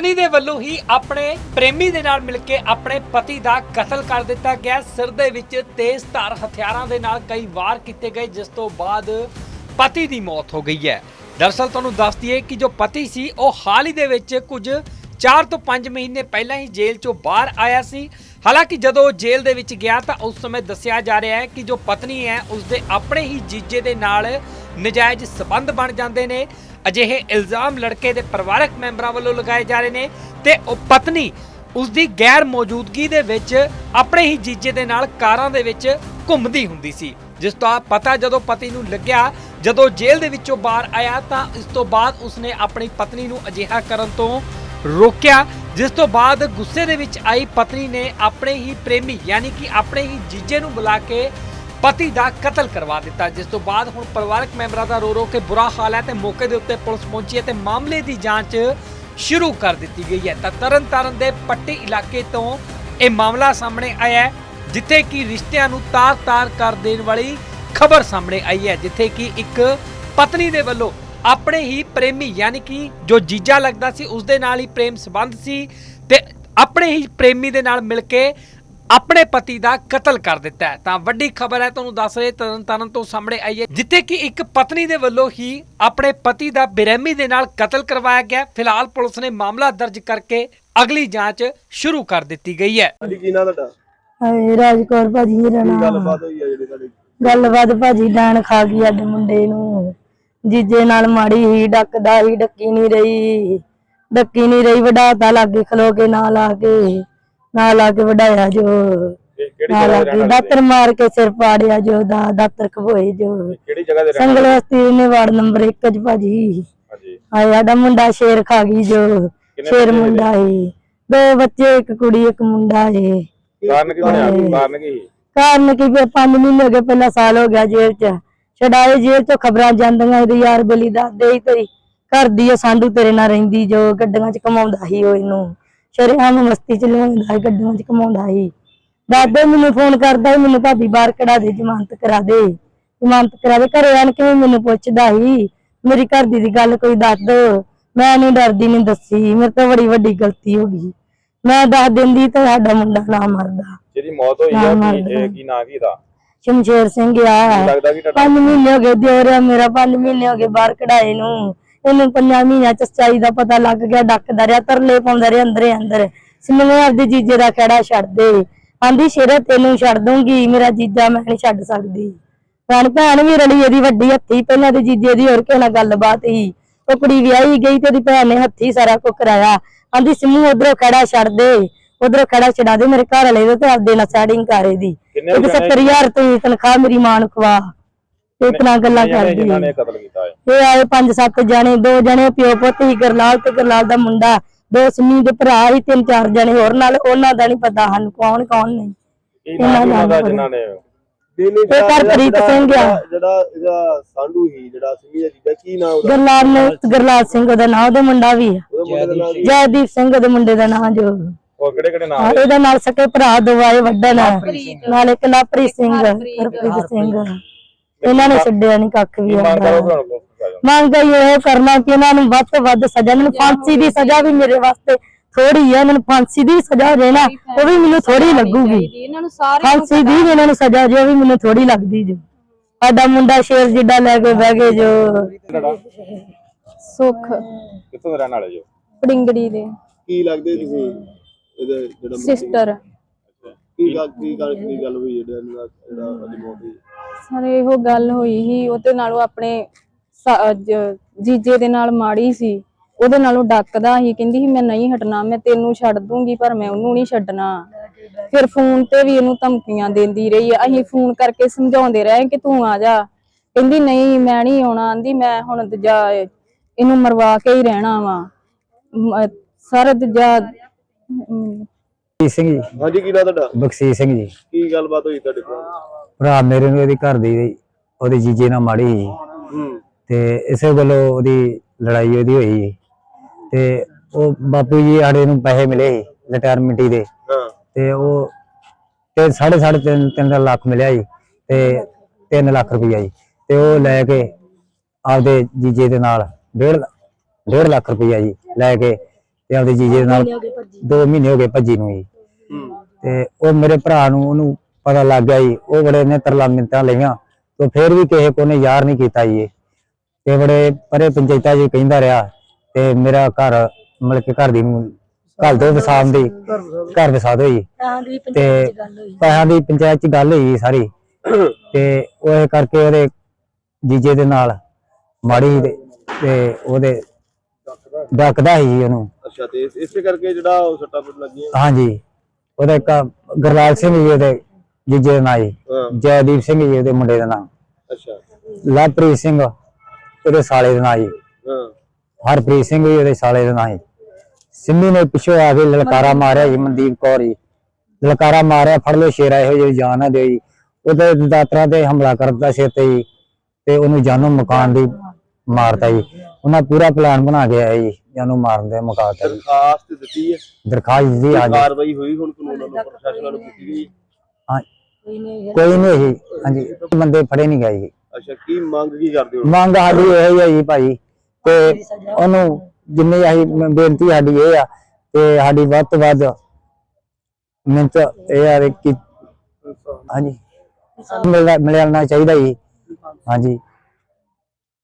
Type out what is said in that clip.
ਪਤਨੀ ਦੇ ਵੱਲੋਂ ਹੀ ਆਪਣੇ ਪ੍ਰੇਮੀ ਦੇ ਨਾਲ ਮਿਲ ਕੇ ਆਪਣੇ ਪਤੀ ਦਾ ਕਤਲ ਕਰ ਦਿੱਤਾ ਗਿਆ। ਸਿਰ ਦੇ ਵਿੱਚ ਤੇਜ਼ ਧਾਰ ਹਥਿਆਰਾਂ ਦੇ ਨਾਲ ਕਈ ਵਾਰ ਕੀਤੇ ਗਏ, ਜਿਸ ਤੋਂ ਬਾਅਦ ਪਤੀ ਦੀ ਮੌਤ ਹੋ ਗਈ ਹੈ। ਦਰਅਸਲ ਤੁਹਾਨੂੰ ਦੱਸ ਦਈਏ ਕਿ ਜੋ ਪਤੀ ਸੀ, ਉਹ ਹਾਲ ਹੀ ਦੇ ਵਿੱਚ ਕੁਝ 4 ਤੋਂ 5 ਮਹੀਨੇ ਪਹਿਲਾਂ ਹੀ ਜੇਲ੍ਹ ਚੋਂ ਬਾਹਰ ਆਇਆ ਸੀ। ਹਾਲਾਂਕਿ ਜਦੋਂ ਉਹ ਜੇਲ੍ਹ ਦੇ ਵਿੱਚ ਗਿਆ ਤਾਂ ਉਸ ਸਮੇਂ ਦੱਸਿਆ ਜਾ ਰਿਹਾ ਹੈ ਕਿ ਜੋ ਪਤਨੀ ਹੈ, ਉਸਦੇ ਆਪਣੇ ਹੀ ਜੀਜੇ ਦੇ ਨਾਲ ਨਜਾਇਜ਼ ਸਬੰਧ ਬਣ ਜਾਂਦੇ ਨੇ। ਅਜਿਹੇ ਇਲਜ਼ਾਮ ਲੜਕੇ ਦੇ ਪਰਿਵਾਰਕ ਮੈਂਬਰਾਂ ਵੱਲੋਂ ਲਗਾਏ ਜਾ ਰਹੇ ਨੇ ਤੇ ਉਹ ਪਤਨੀ ਉਸ ਦੀ ਗੈਰ ਮੌਜੂਦਗੀ ਦੇ ਵਿੱਚ ਆਪਣੇ ਹੀ ਜੀਜੇ ਦੇ ਨਾਲ ਕਾਰਾਂ ਦੇ ਵਿੱਚ ਘੁੰਮਦੀ ਹੁੰਦੀ ਸੀ। ਜਿਸ ਤੋਂ ਪਤਾ ਜਦੋਂ ਪਤੀ ਨੂੰ ਲੱਗਿਆ, ਜਦੋਂ ਜੇਲ੍ਹ ਦੇ ਵਿੱਚੋਂ ਬਾਹਰ ਆਇਆ ਤਾਂ ਇਸ ਤੋਂ ਬਾਅਦ ਉਸਨੇ ਆਪਣੀ ਪਤਨੀ ਨੂੰ ਅਜਿਹਾ ਕਰਨ ਤੋਂ ਰੋਕਿਆ, ਜਿਸ ਤੋਂ ਬਾਅਦ ਗੁੱਸੇ ਦੇ ਵਿੱਚ ਆਈ ਪਤਨੀ ਨੇ ਆਪਣੇ ਹੀ ਪ੍ਰੇਮੀ, ਯਾਨੀ ਕਿ ਆਪਣੇ ਹੀ ਜੀਜੇ ਨੂੰ ਬੁਲਾ ਕੇ ਪਤੀ ਦਾ ਕਤਲ ਕਰਵਾ ਦਿੱਤਾ। ਜਿਸ ਤੋਂ ਬਾਅਦ ਹੁਣ ਪਰਿਵਾਰਕ ਮੈਂਬਰਾਂ ਦਾ ਰੋ ਰੋ ਕੇ ਬੁਰਾ ਹਾਲ ਹੈ ਤੇ ਮੌਕੇ ਦੇ ਉੱਤੇ ਪੁਲਿਸ ਪਹੁੰਚੀ ਹੈ ਤੇ ਮਾਮਲੇ ਦੀ ਜਾਂਚ ਸ਼ੁਰੂ ਕਰ ਦਿੱਤੀ ਗਈ ਹੈ। ਤਾਂ ਤਰਨਤਾਰਨ ਦੇ ਪੱਟੀ ਇਲਾਕੇ ਤੋਂ ਇਹ ਮਾਮਲਾ ਸਾਹਮਣੇ ਆਇਆ ਹੈ, ਜਿੱਥੇ ਕਿ ਰਿਸ਼ਤਿਆਂ ਨੂੰ ਤਾਰ-ਤਾਰ ਕਰ ਦੇਣ ਵਾਲੀ ਖਬਰ ਸਾਹਮਣੇ ਆਈ ਹੈ, ਜਿੱਥੇ ਕਿ ਇੱਕ ਪਤਨੀ ਦੇ ਵੱਲੋਂ ਆਪਣੇ ਹੀ ਪ੍ਰੇਮੀ ਯਾਨੀ ਕਿ ਜੋ ਜੀਜਾ ਲੱਗਦਾ ਸੀ ਉਸ ਦੇ ਨਾਲ ਹੀ ਪ੍ਰੇਮ ਸੰਬੰਧ ਸੀ ਤੇ ਆਪਣੇ ਹੀ ਪ੍ਰੇਮੀ ਦੇ ਨਾਲ ਮਿਲ ਕੇ ਆਪਣੇ ਪਤੀ ਦਾ ਕਤਲ ਕਰ ਦਿੱਤਾ ਹੈ। ਤਾਂ ਵੱਡੀ ਖਬਰ ਹੈ ਤੁਹਾਨੂੰ ਦੱਸ ਰਹੇ ਤਰਨਤਾਰਨ ਤੋਂ ਸਾਹਮਣੇ ਆਈ ਹੈ ਜਿੱਥੇ ਕਿ ਇੱਕ ਪਤਨੀ ਦੇ ਵੱਲੋਂ ਹੀ ਆਪਣੇ ਪਤੀ ਦਾ ਬੇਰਹਿਮੀ ਦੇ ਨਾਲ ਕਤਲ ਕਰਵਾਇਆ ਗਿਆ। ਫਿਲਹਾਲ ਪੁਲਿਸ ਨੇ ਮਾਮਲਾ ਦਰਜ ਕਰਕੇ ਅਗਲੀ ਜਾਂਚ ਸ਼ੁਰੂ ਕਰ ਦਿੱਤੀ ਗਈ ਹੈ। ਹਾਂਜੀ ਕੀ ਨਾਂ ਤੁਹਾਡਾ? ਹਾਏ ਰਾਜਕੌਰ ਭਾਜੀ ਮੇਰਾ ਕੀ ਨਾਮ। ਗੱਲਬਾਤ ਹੋਈ ਆ ਜਿਹੜੀ ਤੁਹਾਡੀ? ਗੱਲਬਾਤ ਭਾਜੀ ਡਾਣ ਖਾ ਗਈ ਸਾਡੇ ਮੁੰਡੇ ਨੂੰ। ਜੀਜੇ ਨਾਲ ਮਾੜੀ ਹੀ ਡੱਕਦਾ ਹੀ ਡੱਕੀ ਨਹੀਂ ਰਹੀ। ਡੱਕੀ ਨਹੀਂ ਰਹੀ ਵਡਾਤਾ ਲਾਗੇ ਖਲੋ ਕੇ ਨਾਲ ਆ ਕੇ। ਨਾਲ ਆ ਕੇ ਵਡਾਇਆ ਜੋ ਨਾਲ ਦੇ ਕੇ ਦਾਤਰ ਮਾਰ ਕੇ ਸਿਰ ਪਾੜਿਆ ਜੋ ਦਾ ਦਾਤਰ ਖਬੋਏ ਜੋ। ਕਿਹੜੀ ਜਗ੍ਹਾ ਦੇ ਸੰਗਲ ਵਸਤੀ ਨੇ ਵਾਰਡ ਨੰਬਰ 1 ਚ ਭਾਜੀ। ਹਾਂਜੀ। ਹਾਏ ਸਾਡਾ ਮੁੰਡਾ ਸ਼ੇਰ ਖਾ ਗਈ ਜੋ ਸ਼ੇਰ ਮੁੰਡਾ ਏ। ਦੋ ਬੱਚੇ ਇੱਕ ਕੁੜੀ ਇੱਕ ਮੁੰਡਾ ਏ। ਕਾਰਨ ਕੀ ਬਣਿਆ? ਕਾਰਨ ਕੀ? ਕਾਰਨ ਕੀ ਫਿਰ 5 ਮਹੀਨੇ ਹੋ ਗਏ ਪਹਿਲਾਂ ਸਾਲ ਹੋ ਗਿਆ ਜੇਲ੍ਹ 'ਚ। ਛਡਾਏ ਜੇਲ੍ਹ 'ਚੋਂ ਖਬਰਾਂ ਜਾਂਦੀਆਂ ਇਹਦੇ ਯਾਰ ਬਲੀ ਦੱਸਦੇ ਹੀ ਤੇਰੀ। ਘਰ ਦੀ ਆ ਸਾਂਢੂ ਤੇਰੇ ਨਾਲ ਰਹਿੰਦੀ ਜੋ ਗੱਡੀਆਂ 'ਚ ਕਮਾਉਂਦਾ ਸੀ ਉਹ ਇਹਨੂੰ। ਸ਼ਰੇਆਮ ਮਸਤੀ 'ਚ ਲਿਆਉਂਦਾ ਸੀ ਗੱਡੀਆਂ 'ਚ ਕਮਾਉਂਦਾ ਸੀ। ਦਾਦੇ ਮੈਨੂੰ ਫੋਨ ਕਰਦਾ ਸੀ ਮੈਨੂੰ ਭਾਬੀ ਬਾਹਰ ਕਢਾ ਦੇ ਜ਼ਮਾਨਤ ਕਰਾ ਦੇ। ਜ਼ਮਾਨਤ ਕਰਾ ਦੇ ਘਰੇ ਆਣ ਕੇ ਮੈਨੂੰ ਪੁੱਛਦਾ ਸੀ ਮੇਰੀ ਘਰ ਦੀ ਦੀ ਗੱਲ ਕੋਈ ਦੱਸ ਦੋ। ਮੈਂ ਨਹੀਂ ਡਰਦੀ ਨਹੀਂ ਦੱਸੀ ਮੇਰੇ ਤੋਂ ਬੜੀ ਵੱਡੀ ਗਲਤੀ ਹੋ ਗਈ। ਮੈਂ ਦੱਸ ਦਿੰਦੀ ਤਾਂ ਸਾਡਾ ਮੁੰਡਾ ਨਾ ਮਰਦਾ। ਜਿਹਦੀ ਮੌਤ ਹੋਈ ਆ ਕੀ ਕੀ ਨਾਂ ਕੀ ਦਾ ਸ਼ਮਸ਼ੇਰ ਸਿੰਘ ਆ। ਲੱਗਦਾ ਕਿ ਤੁਹਾਡਾ ਪੰਜ ਮਹੀਨੇ ਹੋ ਗਏ ਦਿਓਰਿਆ ਮੇਰਾ ਪੰਜ ਮਹੀਨੇ ਹੋ ਗਏ ਬਾਹਰ ਕਢਾਏ ਨੂੰ। ਇਹਨੂੰ ਪੰਜਾਂ ਮਹੀਨਿਆਂ ਚ ਸੱਚਾਈ ਦਾ ਪਤਾ ਲੱਗ ਗਿਆ ਡੱਕਦਾ ਰਿਹਾ ਤਰਲੇ ਪਾਉਂਦਾ ਰਿਹਾ ਅੰਦਰੇ ਅੰਦਰ। ਸਿਨਮੇ ਆਪਦੇ ਜੀਜੇ ਦਾ ਖੜਾ ਛੱਡ ਦੇ। ਆਂਦੀ ਸ਼ੇਰਾ ਤੈਨੂੰ ਛੱਡ ਦੂੰਗੀ ਮੇਰਾ ਜੀਜਾ ਮੈਂ ਨਹੀਂ ਛੱਡ ਸਕਦੀ। ਭੈਣ ਭੈਣ ਵੀ ਰਲੀ ਇਹਦੀ ਵੱਡੀ ਹੱਥੀ ਪਹਿਲਾਂ ਤੇ ਜੀਜੇ ਦੀ ਹੋਰ ਕਿਸੇ ਨਾਲ ਗੱਲਬਾਤ ਸੀ। ਉਹ ਕੁੜੀ ਵਿਆਹੀ ਗਈ ਤੇ ਉਹਦੀ ਭੈਣ ਨੇ ਹੱਥੀ ਸਾਰਾ ਕੁਝ ਕਰਾਇਆ। ਆਂਦੀ ਸਿੰਮੂ ਉਧਰੋਂ ਖੜਾ ਛੱਡ ਦੇ। ਉਧਰੋਂ ਖੜਾ ਛਡਾ ਦੇ ਮੇਰੇ ਘਰ ਵਾਲੇ ਦੇ ਤੇ ਆਪਦੇ ਨਾਲ ਸੈਟਿੰਗ ਕਰ ਜਣੇ 70000 ਤੂੰ ਤਨਖਾਹ ਮੇਰੀ ਮਾਂ ਨੂੰ ਖਵਾ। ਇਤਨਾ ਗੱਲਾਂ ਕਰਦੀ ਜਿਨ੍ਹਾਂ ਨੇ ਕਤਲ ਕੀਤਾ ਹੈ ਇਹ ਆਏ ਪੰਜ ਸੱਤ ਜਣੇ ਦੋ ਜਣੇ ਪਿਓ ਪੁੱਤ ਹੀ ਗਰਲਾਲ ਤੇ ਗਰਲਾਲ ਦਾ ਮੁੰਡਾ ਦੋ ਸਿੰਮੀ ਦੇ ਭਰਾ ਹੀ ਤਿੰਨ ਚਾਰ ਜਣੇ ਹੋਰ ਨਾਲ ਉਹਨਾਂ ਦਾ ਨਹੀਂ ਪਤਾ ਸਾਨੂੰ ਕੌਣ ਕੌਣ ਨਹੀਂ। ਕੀ ਨਾਂ ਕੀ ਉਹਨਾਂ ਦਾ ਜਿਨ੍ਹਾਂ ਨੇ? ਇਹ ਕਰਪ੍ਰੀਤ ਸਿੰਘ ਆ। ਜਿਹੜਾ ਇਹਦਾ ਸਾਂਢੂ ਹੀ ਜਿਹੜਾ ਸਿੰਘੀ ਦਾ ਕੀ ਨਾਂ ਉਹਦਾ? ਗਰਲਾਲ ਨੇ ਗਰਲਾਲ ਸਿੰਘ ਉਹਦਾ ਨਾਂ ਉਹਦੇ ਮੁੰਡਾ ਵੀ ਆ? ਜੈਦੀਪ ਸਿੰਘ ਉਹਦੇ ਮੁੰਡੇ ਦਾ ਨਾਂ ਜੋ ਉਹ ਕਿਹੜੇ ਕਿਹੜੇ ਨਾਂ ਹਾਂ, ਇਹਦਾ ਨਾਲ ਸਕੇ ਭਰਾ ਦਵਾਏ ਵੱਡਾ ਨਾਲ ਨਾਲ ਇੱਕ ਲਾਪ੍ਰੀਤ ਸਿੰਘ ਹਰਪ੍ਰੀਤ ਸਿੰਘ ਇਹਨਾਂ ਨੇ ਛੱਡਿਆ ਨਹੀਂ ਕੱਖ ਵੀ ਆਉਂਦਾ ਇਹ ਕਰਨਾ ਕਿ ਇਹਨਾਂ ਨੂੰ ਵੱਧ ਤੋਂ ਵੱਧ ਸਜ਼ਾ ਇਹਨਾਂ ਨੂੰ ਫਾਂਸੀ ਦੀ ਸਜ਼ਾ ਵੀ ਮੇਰੇ ਵਾਸਤੇ ਥੋੜੀ ਹੈ ਇਹਨਾਂ ਨੂੰ ਫਾਂਸੀ ਦੀ ਸਜ਼ਾ ਨਾ ਉਹ ਵੀ ਮੈਨੂੰ ਥੋੜੀ ਲੱਗੂਗੀ। ਇਹਨਾਂ ਨੂੰ ਸਾਰੇ ਫਾਂਸੀ ਦੀ ਇਹਨਾਂ ਨੂੰ ਸਜ਼ਾ ਜੋ ਵੀ ਮੈਨੂੰ ਥੋੜੀ ਲੱਗਦੀ ਜੋ। ਸਾਡਾ ਮੁੰਡਾ ਸ਼ੇਰ ਜਿੱਡਾ ਲੈ ਕੇ ਬਹਿ ਗਏ ਜੋ। ਸੁੱਖ। ਕਿੱਥੋਂ ਰਹਿਣ ਵਾਲੇ ਜੋ? ਪੜਿੰਗੜੀ ਦੇ। ਕੀ ਲੱਗਦੇ ਤੁਸੀਂ ਇਹਦੇ ਜਿਹੜਾ ਸਿਸਟਰ ਕੀ ਗੱਲ ਕੀ ਗੱਲ ਕੀ ਗੱਲ ਹੋਈ ਜਿਹੜਾ ਇਹਨਾਂ ਦਾ ਜਿਹੜਾ ਅੱਜ ਮੌਤ ਹੋਈ? ਸਰ ਇਹੋ ਗੱਲ ਹੋਈ ਸੀ ਉਹਦੇ ਨਾਲੋਂ ਆਪਣੇ ਸ- ਜ- ਜੀਜੇ ਦੇ ਨਾਲ ਮਾੜੀ ਸੀ। ਉਹਦੇ ਨਾਲੋਂ ਡੱਕਦਾ ਸੀ ਕਹਿੰਦੀ ਸੀ ਮੈਂ ਨਹੀਂ ਹਟਣਾ ਮੈਂ ਤੈਨੂੰ ਛੱਡ ਦੂੰਗੀ ਪਰ ਮੈਂ ਉਹਨੂੰ ਨਹੀਂ ਛੱਡਣਾ। ਫਿਰ ਫੋਨ ਤੇ ਵੀ ਇਹਨੂੰ ਧਮਕੀਆਂ ਦਿੰਦੀ ਰਹੀ ਆ। ਅਸੀਂ ਫੋਨ ਕਰਕੇ ਸਮਝਾਉਂਦੇ ਰਹੇ ਕਿ ਤੂੰ ਆ ਜਾ। ਕਹਿੰਦੀ ਨਹੀਂ ਮੈਂ ਨਹੀਂ ਆਉਣਾ। ਆਂਦੀ ਮੈਂ ਹੁਣ ਦੂਜਾ ਇਹਨੂੰ ਮਰਵਾ ਕੇ ਹੀ ਰਹਿਣਾ ਵਾ। ਸਰ ਦੂਜਾ ਅਮ, ਬਖਸ਼ੀਸ਼ ਸਿੰਘ ਜੀ। ਹਾਂਜੀ ਕੀ ਨਾਂ ਤੁਹਾਡਾ? ਬਖਸ਼ੀਸ਼ ਸਿੰਘ ਜੀ। ਕੀ ਗੱਲਬਾਤ ਹੋਈ ਤੁਹਾਡੇ ਕੋਲ? ਭਰਾ ਮੇਰੇ ਨੂੰ ਇਹਦੀ ਘਰ ਦੀ ਉਹਦੇ ਜੀਜੇ ਨਾਲ ਮਾੜੀ ਸੀ ਹੂੰ। ਤੇ ਇਸੇ ਗੱਲੋਂ ਉਹਦੀ ਲੜਾਈ ਉਹਦੀ ਹੋਈ। ਤੇ ਉਹ ਬਾਪੂ ਜੀ ਸਾਡੇ ਨੂੰ ਪੈਸੇ ਮਿਲੇ ਸੀ ਰਿਟਾਇਰਮੈਂਟ ਦੇ। ਹਾਂ। ਤੇ ਉਹ ਤੇ ਸਾਢੇ ਸਾਢੇ ਤਿੰਨ ਤਿੰਨ ਲੱਖ ਮਿਲਿਆ ਜੀ। ਤੇ 3 ਲੱਖ ਰੁਪਈਆ ਜੀ। ਤੇ ਉਹ ਲੈ ਕੇ ਆਪਦੇ ਜੀਜੇ ਦੇ ਨਾਲ ਡੇਢ ਡੇਢ ਲੱਖ ਰੁਪਈਆ ਜੀ ਲੈ ਕੇ ਤੇ ਆਪਦੇ ਜੀਜੇ ਦੇ ਨਾਲ 2 ਮਹੀਨੇ ਹੋ ਗਏ ਭੱਜੀ ਨੂੰ ਜੀ। ਹੂੰ। ਤੇ ਉਹ ਮੇਰੇ ਭਰਾ ਨੂੰ ਉਹਨੂੰ ਪਤਾ ਲੱਗ ਗਿਆ ਜੀ। ਉਹ ਬੜੇ ਨੇ ਤਰਲਾ ਮਿੰਤਾਂ ਲਈਆਂ। ਤੇ ਫਿਰ ਵੀ ਕਿਸੇ ਕੋ ਨੇ ਯਾਰ ਨਹੀਂ ਕੀਤਾ ਜੀ। ਇਹ। ਤੇ ਬੜੇ ਪਰੇ ਪੰਚਾਇਤਾਂ ਜੀ ਕਹਿੰਦਾ ਰਿਹਾ। ਤੇ ਮੇਰਾ ਘਰ ਮਤਲਬ ਕਿ ਘਰ ਦੀ ਨੂੰ ਘਰ ਦੇ ਵਸਾਮ ਦੀ ਘਰ ਵਸਾ ਦਿਓ ਜੀ। ਤਾਂ ਦੀ ਤੇ ਪੈਸਿਆਂ ਦੀ ਪੰਚਾਇਤ ਚ ਗੱਲ ਹੋਈ ਸਾਰੀ। ਤੇ ਉਹ ਇਹ ਕਰਕੇ ਉਹਦੇ ਜੀਜੇ ਦੇ ਨਾਲ ਮਾੜੀ ਤੇ ਤੇ ਉਹਦੇ ਡੱਕਦਾ ਸੀ ਉਹਨੂੰ। ਅੱਛਾ ਤੇ ਇਸ- ਇਸੇ ਕਰਕੇ ਜਿਹੜਾ ਉਹ ਸੱਟਾਂ ਫੁੱਟ ਲੱਗੀਆਂ ਹਾਂਜੀ ਉਹਦਾ ਇੱਕ ਗੁਰਲਾਲ ਸਿੰਘ ਜੀ ਉਹਦੇ ਜੀਜੇ ਦਾ ਨਾਂ ਜੀ ਹਾਂ। ਜੈਦੀਪ ਸਿੰਘ ਜੀ ਉਹਦੇ ਮੁੰਡੇ ਦਾ ਨਾਂ। ਅੱਛਾ। ਲਵਪ੍ਰੀਤ ਸਿੰਘ ਉਹਦੇ ਸਾਲੇ ਦਾ ਨਾਂ ਜੀ। ਹਾਂ। ਹਰਪ੍ਰੀਤ ਸਿੰਘ ਜੀ ਉਹਦੇ ਸਾਲੇ ਦਾ ਨਾਂ ਜੀ। ਸਿੰਮੀ ਨੇ ਪਿੱਛੋਂ ਆ ਕੇ ਲਲਕਾਰਾ ਮਾਰਿਆ ਜੀ ਮਨਦੀਪ ਕੌਰ ਜੀ। ਲਲਕਾਰਾ ਮਾਰਿਆ ਫੜ ਲਓ ਸ਼ੇਰਾ ਇਹੋ ਜਿਹੀ ਜਾਨ ਨਾ ਦਿਓ ਜੀ। ਉਹਦੇ ਦਾਤਰਾ ਤੇ ਹਮਲਾ ਕਰਦਾ ਸਿਰ ਤੇ ਜੀ ਤੇ ਉਹਨੂੰ ਜਾਨੋਂ ਮਕਾਨ ਦੀ ਮਾਰਤਾ ਜੀ। ਉਹਨਾਂ ਪੂਰਾ ਪਲਾਨ ਬਣਾ ਕੇ ਆਏ ਜੀ। ਜਾਨੋਂ ਮਾਰਨ ਦੇ ਮੁਕਾਤਾ ਜੀ ਦਰਖਾਸਤ ਦਿੱਤੀ ਹੈ। ਦਰਖਾਸਤ ਅੱਜ ਕਾਰਵਾਈ ਹੋਈ ਹੁਣ ਕਾਨੂੰਨ ਵੱਲੋਂ ਪ੍ਰਸ਼ਾਸਨ ਵੱਲੋਂ ਕੀਤੀ ਗਈ? ਹਾਂ। ਕੋਈ ਨਹੀਂ ਜੀ। ਹਾਂਜੀ ਬੰਦੇ ਫੜੇ ਨਹੀਂ ਗਏ ਜੀ। ਅੱਛਾ ਕੀ ਮੰਗ ਕੀ ਕਰਦੇ ਹੋ? ਮੰਗ ਸਾਡੀ ਇਹ ਹੀ ਹੈ ਜੀ ਭਾਈ ਤੇ ਉਹਨੂੰ ਜਿੰਨੀ ਅਸੀਂ ਮ- ਬੇਨਤੀ ਸਾਡੀ ਇਹ ਆ ਤੇ ਸਾਡੀ ਵੱਧ ਤੋਂ ਵੱਧ ਮਿਹਨਤ ਇਹ ਆ ਕਿ ਹਾਂਜੀ। ਮਿਲਣਾ ਚਾਹੀਦਾ ਜੀ। ਹਾਂਜੀ।